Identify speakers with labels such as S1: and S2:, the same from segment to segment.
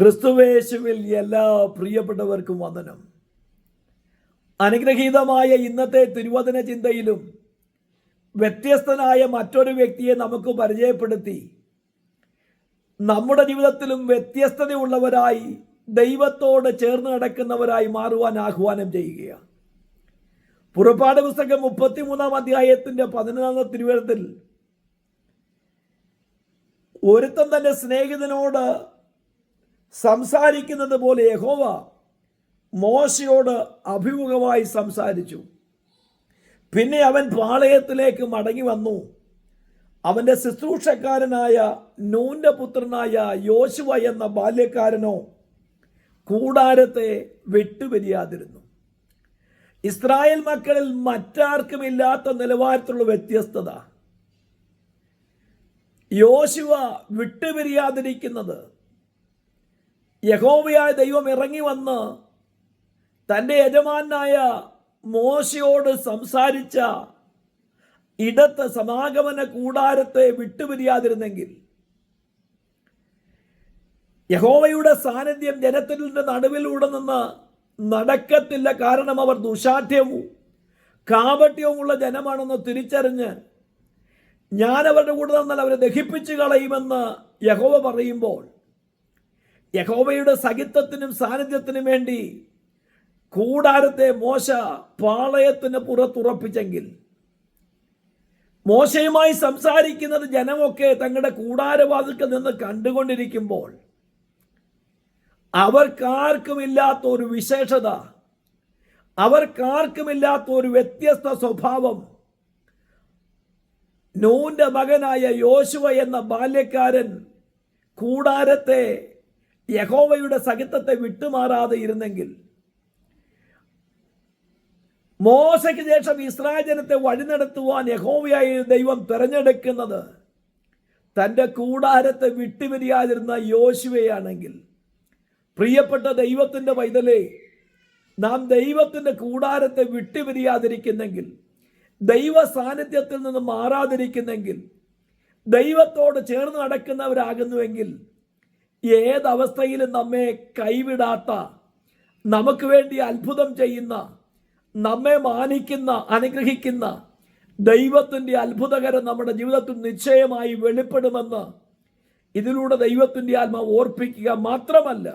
S1: ക്രിസ്തുവേശുവിൽ എല്ലാ പ്രിയപ്പെട്ടവർക്കും വന്ദനം. അനുഗ്രഹീതമായ ഇന്നത്തെ തിരുവചന ചിന്തയിലും വ്യത്യസ്തനായ മറ്റൊരു വ്യക്തിയെ നമുക്ക് പരിചയപ്പെടുത്തി. നമ്മുടെ ജീവിതത്തിലും വ്യത്യസ്തതയുള്ളവരായി ദൈവത്തോട് ചേർന്ന് നടക്കുന്നവരായി മാറുവാൻ ആഹ്വാനം ചെയ്യുകയാണ്. പുറപ്പാട് പുസ്തകം മുപ്പത്തിമൂന്നാം അധ്യായത്തിന്റെ പതിനൊന്നാം തിരുവനന്തത്തിൽ ഒരുത്തൻ തന്റെ സ്നേഹിതനോട് സംസാരിക്കുന്നത് പോലെ യഹോവ മോശയോട് അഭിമുഖമായി സംസാരിച്ചു. പിന്നെ അവൻ പാളയത്തിലേക്ക് മടങ്ങി വന്നു. അവന്റെ ശുശ്രൂഷക്കാരനായ നൂന്റെ പുത്രനായ യോശുവ എന്ന ബാല്യക്കാരനോ കൂടാരത്തെ വിട്ടുപിരിയാതിരുന്നു. ഇസ്രായേൽ മക്കളിൽ മറ്റാർക്കും ഇല്ലാത്ത നിലവാരത്തിലുള്ള വ്യത്യസ്തത. യോശുവ വിട്ടുപിരിയാതിരിക്കുന്നത് യഹോവയായ ദൈവം ഇറങ്ങി വന്ന് തന്റെ യജമാനായ മോശയോട് സംസാരിച്ച ഇടത്ത് സമാഗമന കൂടാരത്തെ വിട്ടുപിരിയാതിരുന്നെങ്കിൽ യഹോവയുടെ സാന്നിധ്യം ജനത്തിന്റെ നടുവിലൂടെ നിന്ന് നടക്കത്തില്ല കാരണം അവർ ദുശാഠ്യവും കാപട്യവുമുള്ള ജനമാണെന്ന് തിരിച്ചറിഞ്ഞ് ഞാൻ അവരുടെ കൂടെ നിന്നാൽ അവരെ ദഹിപ്പിച്ചു കളയുമെന്ന് യഹോവ പറയുമ്പോൾ യഹോവയുടെ സഹിത്വത്തിനും സാന്നിധ്യത്തിനും വേണ്ടി കൂടാരത്തെ മോശ പാളയത്തിന് പുറത്തുറപ്പിച്ചെങ്കിൽ മോശയുമായി സംസാരിക്കുന്നത് ജനമൊക്കെ തങ്ങളുടെ കൂടാരവാതിൽക്കൽ നിന്ന് കണ്ടുകൊണ്ടിരിക്കുമ്പോൾ അവർക്കാർക്കുമില്ലാത്ത ഒരു വിശേഷത അവർക്കാർക്കുമില്ലാത്ത ഒരു വ്യത്യസ്ത സ്വഭാവം നൂന്റെ മകനായ യോശുവ എന്ന ബാല്യക്കാരൻ കൂടാരത്തെ യഹോവയുടെ സഹിത്വത്തെ വിട്ടുമാറാതെ ഇരുന്നെങ്കിൽ മോശയ്ക്ക് ശേഷം ഇസ്രായേൽ ജനത്തെ വഴി നടത്തുവാൻ യഹോവയായ ദൈവം തിരഞ്ഞെടുക്കുന്നത് തന്റെ കൂടാരത്തെ വിട്ടുപിരിയാതിരുന്ന യോശുവയാണെങ്കിൽ പ്രിയപ്പെട്ട ദൈവത്തിന്റെ പൈതലേ നാം ദൈവത്തിന്റെ കൂടാരത്തെ വിട്ടുപിരിയാതിരിക്കുന്നെങ്കിൽ ദൈവ സാന്നിധ്യത്തിൽ നിന്ന് മാറാതിരിക്കുന്നെങ്കിൽ ദൈവത്തോട് ചേർന്ന് നടക്കുന്നവരാകുന്നുവെങ്കിൽ ഏതവസ്ഥയിലും നമ്മെ കൈവിടാത്ത നമുക്ക് വേണ്ടി അത്ഭുതം ചെയ്യുന്ന നമ്മെ മാനിക്കുന്ന അനുഗ്രഹിക്കുന്ന ദൈവത്തിന്റെ അത്ഭുതകരം നമ്മുടെ ജീവിതത്തിൽ നിശ്ചയമായി വെളിപ്പെടുമെന്ന് ഇതിലൂടെ ദൈവത്തിന്റെ ആത്മാവ് ഓർപ്പിക്കുക മാത്രമല്ല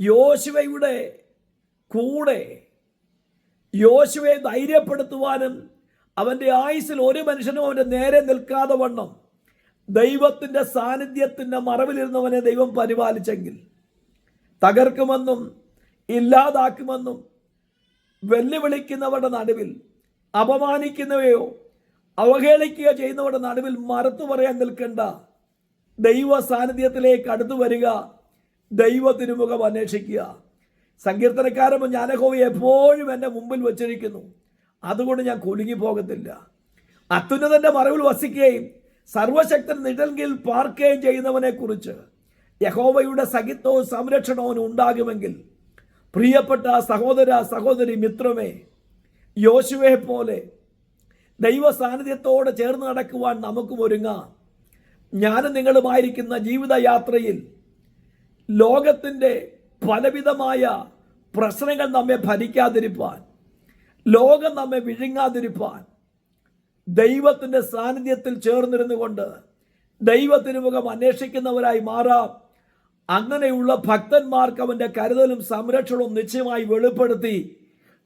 S1: യോശുവയുടെ കൂടെ യോശുവയെ ധൈര്യപ്പെടുത്തുവാനും അവന്റെ ആയുസിൽ ഒരു മനുഷ്യനും അവന്റെ നേരെ നിൽക്കാതെ വണ്ണം ദൈവത്തിന്റെ സാന്നിധ്യത്തിന്റെ മറവിലിരുന്നവനെ ദൈവം പരിപാലിച്ചെങ്കിൽ തകർക്കുമെന്നും ഇല്ലാതാക്കുമെന്നും വെല്ലുവിളിക്കുന്നവരുടെ നടുവിൽ അപമാനിക്കുന്നവയോ അവഹേളിക്കുക ചെയ്യുന്നവരുടെ നടുവിൽ മറത്തു പറയാൻ നിൽക്കേണ്ട ദൈവ സാന്നിധ്യത്തിലേക്ക് അടുത്തു വരിക ദൈവ തിരുമുഖം അന്വേഷിക്കുക. സങ്കീർത്തനക്കാരൻ ഞാനഹോവി എപ്പോഴും എന്റെ മുമ്പിൽ വച്ചിരിക്കുന്നു. അതുകൊണ്ട് ഞാൻ കുലുങ്ങി പോകത്തില്ല അത്യുന്നതന്റെ മറവിൽ വസിക്കുകയും സർവശക്തൻ നിഴൽകിൽ പാർക്കുകയും ചെയ്യുന്നവനെ കുറിച്ച് യഹോവയുടെ സഹിത്വവും സംരക്ഷണവും ഉണ്ടാകുമെങ്കിൽ പ്രിയപ്പെട്ട സഹോദര സഹോദരി മിത്രമേ യോശുവെ പോലെ ദൈവ സാന്നിധ്യത്തോടെ ചേർന്ന് നടക്കുവാൻ നമുക്കും ഒരുങ്ങാം. ഞാനും നിങ്ങളുമായിരിക്കുന്ന ജീവിതയാത്രയിൽ ലോകത്തിന്റെ പലവിധമായ പ്രശ്നങ്ങൾ നമ്മെ ഭരിക്കാതിരിപ്പാൻ ലോകം നമ്മെ വിഴുങ്ങാതിരിപ്പാൻ ദൈവത്തിന്റെ സാന്നിധ്യത്തിൽ ചേർന്നിരുന്നു കൊണ്ട് ദൈവത്തിന് മുഖം അന്വേഷിക്കുന്നവരായി മാറാം. അങ്ങനെയുള്ള ഭക്തന്മാർക്ക് അവന്റെ കരുതലും സംരക്ഷണവും നിശ്ചയമായി വെളിപ്പെടുത്തി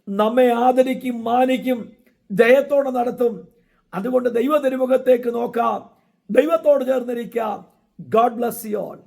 S1: നമ്മെ ആദരിക്കും മാനിക്കും ജയത്തോടെ നടത്തും. അതുകൊണ്ട് ദൈവ തിരുമുഖത്തേക്ക് നോക്കാം. ദൈവത്തോട് ചേർന്നിരിക്കാം. God bless you all